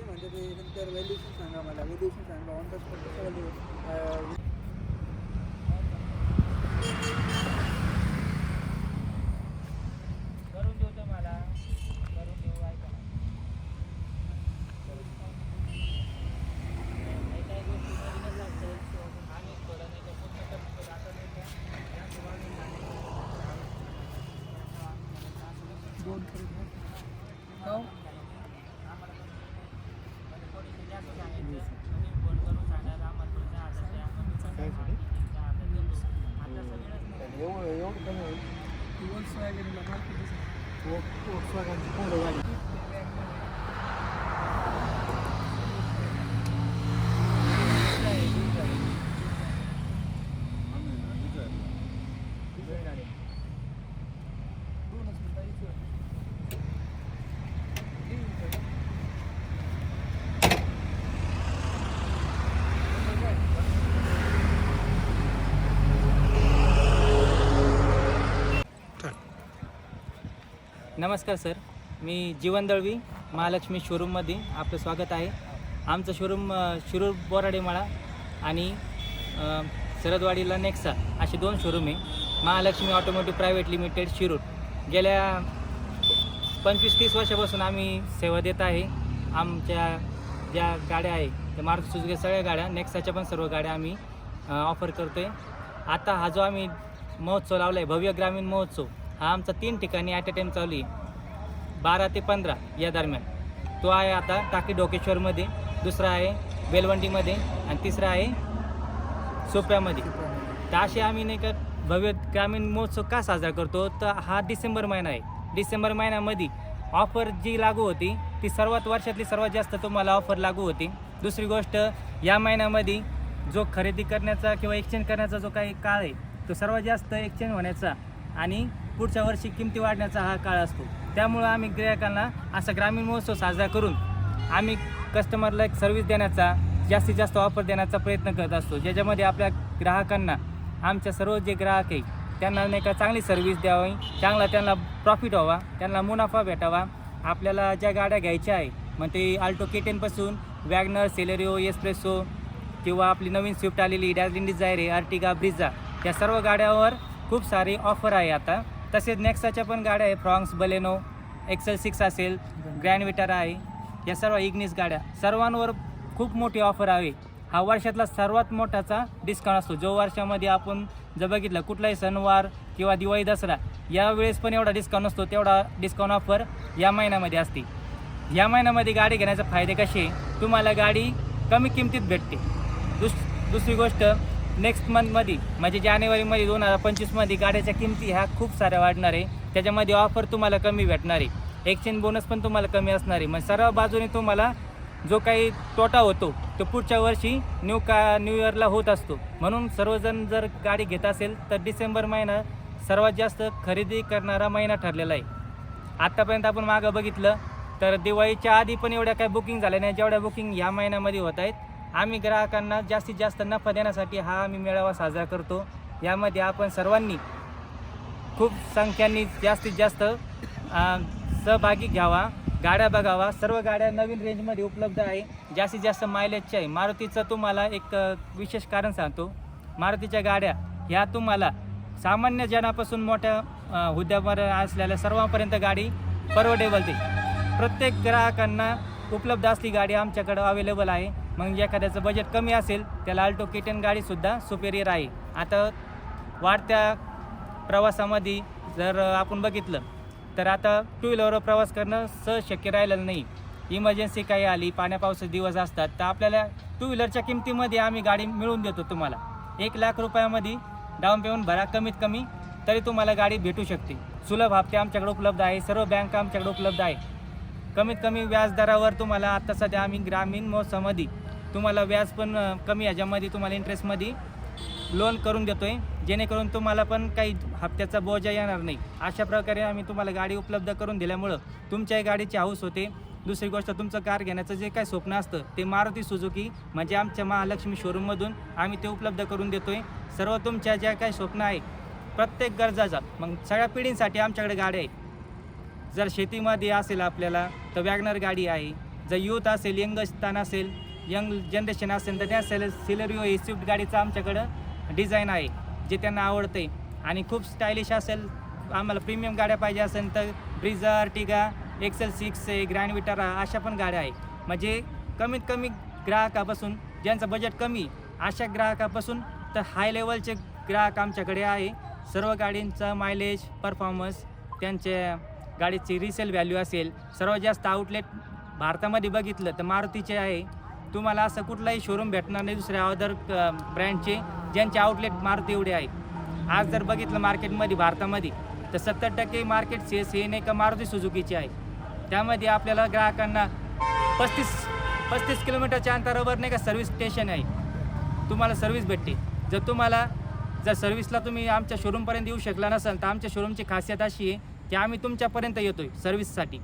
ते म्हणजे ते नंतर व्हॅल्युएशन सांगा मला. व्हॅल्युएशन सांगा. ऑन द स्पॉट कसं Volkswagenला मार्केट Volkswagenची नमस्कार सर. मी जीवन दळवी महालक्ष्मी शोरूममध्ये आपलं स्वागत आहे. आमचं शोरूम शिरूर बोराडेमाळा आणि सरदवाडीला नेक्सा असे दोन शोरूम आहे. Mahalakshmi automotive private limited Shirur. गेल्या पंचवीस तीस वर्षापासून आम्ही सेवा देत आहे. आमच्या ज्या गाड्या आहे त्या मारुती सुजुकी सगळ्या गाड्या नेक्साच्या पण सर्व गाड्या आम्ही ऑफर करतो आहे आता हा जो आम्ही महोत्सव लावला आहे भव्य ग्रामीण महोत्सव हा आमचा तीन ठिकाणी ॲट अ टाईम चालू आहे. बारा ते पंधरा या दरम्यान. तो आहे आता टाकी डोकेश्वरमध्ये दुसरा आहे बेलवंडीमध्ये आणि तिसरा आहे सोप्यामध्ये. तर असे आम्ही नाही का भव्य ग्रामीण महोत्सव का साजरा करतो? तर हा डिसेंबर महिना आहे. डिसेंबर महिन्यामध्ये ऑफर जी लागू होती ती सर्वात वर्षातली सर्वात जास्त तुम्हाला ऑफर लागू होती. दुसरी गोष्ट या महिन्यामध्ये जो खरेदी करण्याचा किंवा एक्सचेंज करण्याचा जो काही काळ आहे तो सर्वात जास्त एक्सचेंज होण्याचा आणि पुढच्या वर्षी किमती वाढण्याचा हा काळ असतो. त्यामुळं आम्ही ग्राहकांना असा ग्रामीण महोत्सव साजरा करून आम्ही कस्टमरला एक सर्व्हिस देण्याचा जास्तीत जास्त ऑफर देण्याचा प्रयत्न करत असतो. ज्याच्यामध्ये आपल्या ग्राहकांना आमच्या सर्व जे ग्राहक आहे त्यांना नाही का चांगली सर्व्हिस द्यावी चांगला त्यांना प्रॉफिट व्हावा त्यांना मुनाफा भेटावा. आपल्याला ज्या गाड्या घ्यायच्या आहे मग ते आल्टो केटेनपासून वॅगनर सेलेरिओ एस्प्रेसो किंवा आपली नवीन स्विफ्ट आलेली डॅझलिन डिझायर आहे अर्टिगा ब्रिझा या सर्व गाड्यावर खूप सारी ऑफर आहे आता. तसेच नेक्साच्या पण गाड्या आहे फ्रॉन्क्स बलेनो एक्सेल सिक्स असेल ग्रँड विटारा आहे या सर्व इग्निस गाड्या. सर्वांवर खूप मोठी ऑफर आहे. हा वर्षातला सर्वात मोठाचा डिस्काउंट असतो. जो वर्षामध्ये आपण जर बघितलं कुठलाही सणवार किंवा दिवाळी दसरा यावेळेस पण एवढा डिस्काउंट असतो तेवढा डिस्काउंट ऑफर या महिन्यामध्ये असते. या महिन्यामध्ये गाडी घेण्याचे फायदे कसे? तुम्हाला गाडी कमी किमतीत भेटते. दुस दुसरी गोष्ट नेक्स्ट मंथमध्ये म्हणजे जानेवारीमध्ये दोन हजार पंचवीसमध्ये गाड्याच्या किमती ह्या खूप साऱ्या वाढणार आहे. त्याच्यामध्ये ऑफर तुम्हाला कमी भेटणार आहे. एक्सचेंज बोनस पण तुम्हाला कमी असणार आहे. मग सर्व बाजूने तुम्हाला जो काही तोटा होतो तो पुढच्या वर्षी न्यू का न्यू इयरला होत असतो. म्हणून सर्वजण जर गाडी घेत असेल तर डिसेंबर महिना सर्वात जास्त खरेदी करणारा महिना ठरलेला आहे. आत्तापर्यंत आपण मागं बघितलं तर दिवाळीच्या आधी पण एवढ्या काही बुकिंग झाल्या नाही. जेवढ्या बुकिंग ह्या महिन्यामध्ये होत आहेत आम्ही ग्राहकांना जास्तीत जास्त नफा देण्यासाठी हा आम्ही मेळावा साजरा करतो. यामध्ये आपण सर्वांनी खूप संख्यांनी जास्तीत जास्त सहभागी घ्यावा गाड्या बघावा. सर्व गाड्या नवीन रेंजमध्ये उपलब्ध आहे. जास्तीत जास्त मायलेजच्या आहे. मारुतीचं तुम्हाला एक विशेष कारण सांगतो. मारुतीच्या गाड्या ह्या तुम्हाला सामान्य जनापासून मोठ्या अ, हुद्द्यावर असलेल्या सर्वांपर्यंत गाडी परवडेबल ते. प्रत्येक ग्राहकांना उपलब्ध असली गाडी आमच्याकडं अवेलेबल आहे. मग एखाद्याचं बजेट कमी असेल त्याला अल्टो किटन गाडीसुद्धा सुपेरियर आहे. आता वाढत्या प्रवासामध्ये जर आपण बघितलं तर आता टू व्हीलरवर प्रवास करणं सहज शक्य राहिलेलं नाही. इमर्जन्सी काही आली पाण्या पावसाचे दिवस असतात तर आपल्याला टू व्हीलरच्या किमतीमध्ये आम्ही गाडी मिळवून देतो तुम्हाला. एक लाख रुपयामध्ये डाऊन पेमेंट भरा कमीत कमी तरी तुम्हाला गाडी भेटू शकते. सुलभ हप्ते आमच्याकडे उपलब्ध आहे सर्व बँका आमच्याकडे उपलब्ध आहे. कमीत कमी व्याजदरावर तुम्हाला आता सध्या आम्ही ग्रामीण महोत्सवामध्ये तुम्हाला व्याज पण कमी ह्याच्यामध्ये तुम्हाला इंटरेस्टमध्ये लोन करून देतो आहे जेणेकरून तुम्हाला पण काही हप्त्याचा बोजा येणार नाही. अशा प्रकारे आम्ही तुम्हाला गाडी उपलब्ध करून दिल्यामुळं तुमच्याही गाडीची हाऊस होते. दुसरी गोष्ट तुमचं कार घेण्याचं जे काही स्वप्न असतं ते मारुती सुझुकी म्हणजे आमच्या महालक्ष्मी शोरूममधून आम्ही ते उपलब्ध करून देतो आहे सर्व तुमच्या ज्या काही स्वप्न आहे प्रत्येक गरजाचा मग सगळ्या पिढींसाठी आमच्याकडे गाड्या आहे जर शेतीमध्ये असेल आपल्याला तर वॅगनर गाडी आहे. जर यूथ असेल यंगस्तान असेल यंग जनरेशन असेल तर त्या सेल सिलेरिओ ही स्विफ्ट गाडीचं आमच्याकडं डिझाईन आहे जे त्यांना आवडते आणि खूप स्टायलिश असेल आम्हाला प्रीमियम गाड्या पाहिजे असेल तर ब्रिझर टिगा एक्सेल सिक्स आहे ग्रँड विटारा अशा पण गाड्या आहे. म्हणजे कमीत कमी ग्राहकापासून ज्यांचं बजेट कमी अशा ग्राहकापासून तर हाय लेवलचे ग्राहक आमच्याकडे आहे. सर्व गाडींचा मायलेज परफॉर्मन्स त्यांच्या गाडीची रिसेल व्हॅल्यू असेल सर्वात जास्त आउटलेट भारतामध्ये बघितलं तर मारुतीचे आहे. तुम्हाला असं कुठलाही शोरूम भेटणार नाही दुसऱ्या अदर ब्रँडचे ज्यांचे आउटलेट मारुती एवढे आहे आज जर बघितलं मार्केटमध्ये भारतामध्ये तर सत्तर टक्के मार्केट सेस हे नाही का मारुती सुझुकीचे आहे. त्यामध्ये आपल्याला ग्राहकांना पस्तीस पस्तीस किलोमीटरच्या अंतरावर नाही का सर्व्हिस स्टेशन आहे. तुम्हाला सर्व्हिस भेटते. जर तुम्हाला जर सर्व्हिसला तुम्ही आमच्या शोरूमपर्यंत येऊ शकला नसाल तर आमच्या शोरूमची खासियत अशी आहे की आम्ही तुमच्यापर्यंत येतो आहे सर्व्हिससाठी